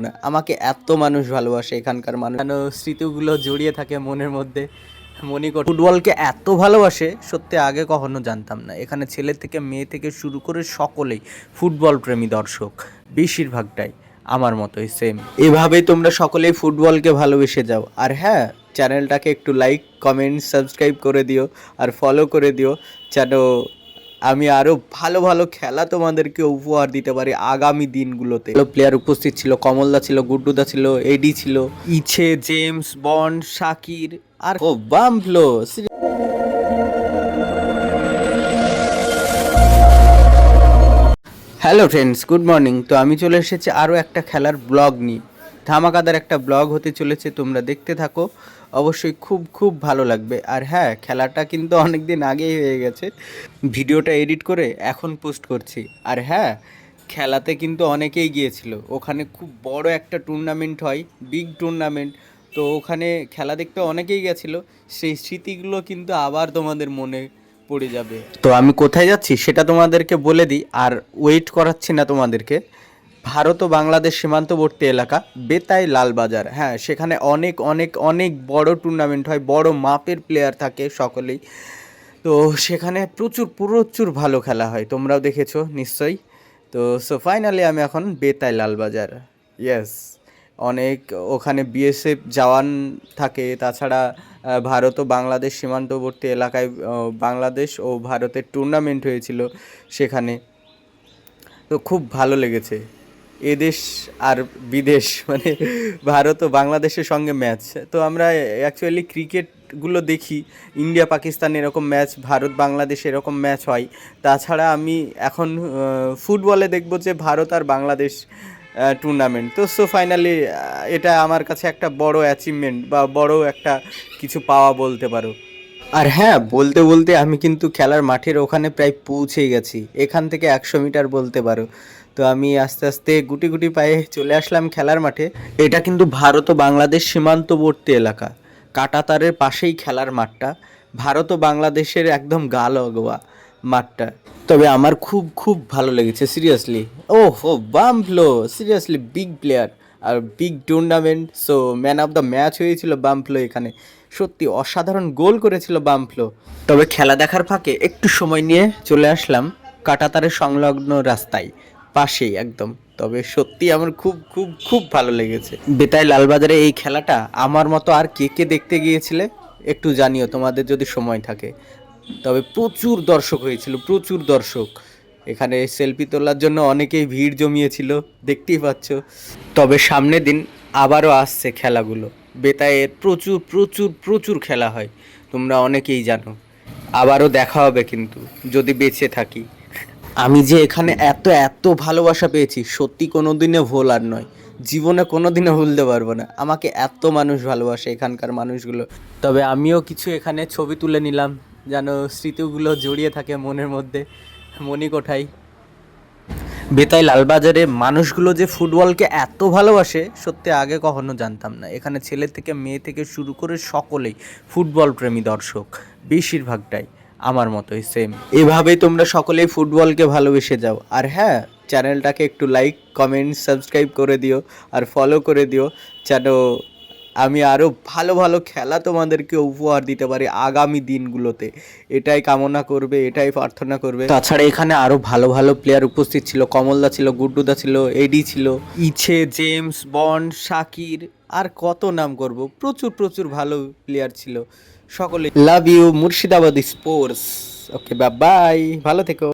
না আমাকে এত মানুষ ভালোবাসে এখানকার মানুষ। যেন স্মৃতিগুলো জড়িয়ে থাকে মনের মধ্যে? মনে কর ফুটবলকে এত ভালোবাসে, সত্যি আগে কখনো জানতাম না। এখানে ছেলে থেকে মেয়ে থেকে শুরু করে সকলেই ফুটবল প্রেমী দর্শক। বেশিরভাগটাই আমার মতোই সেম এভাবেই তোমরা সকলেই ফুটবলকে ভালোবেসে যাও। আর হ্যাঁ চ্যানেলটাকে একটু লাইক কমেন্ট সাবস্ক্রাইব করে দিও। আর ফলো করে দিও। যেন আমি আরও ভালো ভালো খেলা তোমাদেরকে উপহার দিতে পারি আগামী দিনগুলোতে। ভালো প্লেয়ার উপস্থিত ছিল, কমলদা ছিল, গুড্ডুদা ছিল এডি ছিল ইছে জেমস বন্ড শাকির, আর ও বামফ্লো হ্যালো ফ্রেন্ডস গুড মর্নিং তো আমি চলে এসেছি আরও একটা খেলার ব্লগ নিয়ে। ধামাকাদার একটা ব্লগ হতে চলেছে, তোমরা দেখতে থাকো। অবশ্যই খুব খুব ভালো লাগবে। আর হ্যাঁ খেলাটা কিন্তু অনেক দিন আগেই হয়ে গেছে। ভিডিওটা এডিট করে এখন পোস্ট করছি। আর হ্যাঁ খেলাতে কিন্তু অনেকেই গিয়েছিল। ওখানে খুব বড় একটা টুর্নামেন্ট হয়, বিগ টুর্নামেন্ট। তো ওখানে খেলা দেখতে অনেকেই গেছিল। সেই স্মৃতিগুলো কিন্তু আবার তোমাদের মনে পড়ে যাবে। তো আমি কোথায় যাচ্ছি সেটা তোমাদেরকে বলে দিই। আর ওয়েট করাচ্ছি না তোমাদেরকে। ভারত ও বাংলাদেশ সীমান্তবর্তী এলাকা, বেতাই লালবাজার। হ্যাঁ সেখানে অনেক অনেক অনেক বড় টুর্নামেন্ট হয়, বড় মাপের প্লেয়ার থাকে সকলেই। তো সেখানে প্রচুর প্রচুর ভালো খেলা হয়, তোমরাও দেখেছ নিশ্চয়ই। তো সো ফাইনালি আমি এখন বেতাই লালবাজার। ইয়েস অনেক ওখানে বিএসএফ জওয়ান থাকে, তাছাড়া ভারত ও বাংলাদেশ সীমান্তবর্তী এলাকায় বাংলাদেশ ও ভারতের টুর্নামেন্ট হয়েছিল সেখানে। তো খুব ভালো লেগেছে। এদেশ আর বিদেশ মানে ভারত ও বাংলাদেশের সঙ্গে ম্যাচ তো আমরা অ্যাকচুয়ালি ক্রিকেটগুলো দেখি ইন্ডিয়া পাকিস্তান এরকম ম্যাচ ভারত, বাংলাদেশ এরকম ম্যাচ হয়। তাছাড়া আমি এখন ফুটবলে দেখব যে ভারত আর বাংলাদেশ টুর্নামেন্ট তো সো ফাইনালি এটা আমার কাছে একটা বড় অ্যাচিভমেন্ট বা বড় একটা কিছু পাওয়া বলতে পারো। আর হ্যাঁ বলতে বলতে আমি কিন্তু খেলার মাঠের ওখানে প্রায় পৌঁছে গেছি। এখান থেকে একশো মিটার বলতে পারো। তো আমি আস্তে আস্তে গুটি গুটি পায়ে চলে আসলাম খেলার মাঠে। এটা কিন্তু ভারত ও বাংলাদেশ সীমান্তবর্তী এলাকা। কাটাতারের পাশেই খেলার মাঠটা। ভারত ও বাংলাদেশের একদম গা লগোয়া মাঠটা। তবে আমার খুব খুব ভালো লেগেছে সিরিয়াসলি ও হো বাম ফ্লো seriously big player R big tournament so man of the match হয়েছিল বামফ্লো এখানে। সত্যি অসাধারণ গোল করেছিল বামফ্লো তবে খেলা দেখার ফাঁকে একটু সময় নিয়ে চলে আসলাম কাটাতারের সংলগ্ন রাস্তায়। পাশেই একদম। তবে সত্যি আমার খুব খুব খুব ভালো লেগেছে। বেতাই লালবাজারে এই খেলাটা আমার মতো আর কে কে দেখতে গিয়েছিলে একটু জানিও, তোমাদের যদি সময় থাকে। তবে প্রচুর দর্শক হয়েছিল, প্রচুর দর্শক। এখানে সেলফি তোলার জন্য অনেকেই ভিড় জমিয়েছিল, দেখতেই পাচ্ছ। তবে সামনের দিন আবারও আসছে খেলাগুলো। বেতায়ের প্রচুর প্রচুর প্রচুর খেলা হয়, তোমরা অনেকেই জানো। আবারও দেখা হবে কিন্তু, যদি বেঁচে থাকি। আমি যে এখানে এত এত ভালোবাসা পেয়েছি, সত্যি কোনো দিনে ভোলার নয়। জীবনে কোনো দিনও ভুলতে পারব না। আমাকে এত মানুষ ভালোবাসে এখানকার মানুষগুলো। তবে আমিও কিছু এখানে ছবি তুলে নিলাম, যেন স্মৃতিগুলো জড়িয়ে থাকে মনের মধ্যে। মণিকোঠায় বেতাই লালবাজারে মানুষগুলো যে ফুটবলকে এত ভালোবাসে, সত্যি আগে কখনো জানতাম না। এখানে ছেলে থেকে মেয়ে থেকে শুরু করে সকলেই ফুটবল প্রেমী দর্শক, বেশিরভাগটাই। আমার মতোই সেম এভাবেই তোমরা সকলেই ফুটবলকে ভালোবেসে যাও। আর হ্যাঁ চ্যানেলটাকে একটু লাইক কমেন্ট সাবস্ক্রাইব করে দিও আর ফলো করে দিও, যেন আমি আরও ভালো ভালো খেলা তোমাদেরকে উপহার দিতে পারি আগামী দিনগুলোতে। এটাই কামনা করবে, এটাই প্রার্থনা করবে। তাছাড়া এখানে আরও ভালো ভালো প্লেয়ার উপস্থিত ছিল। কমলদা ছিল, গুড্ডুদা ছিল, এডি ছিল ইছে জেমস, বন্ড, শাকির আর কত নাম করব? প্রচুর প্রচুর ভালো প্লেয়ার ছিল। সকলে love you Murshidabad sports okay বা বাই ভালো থেকো।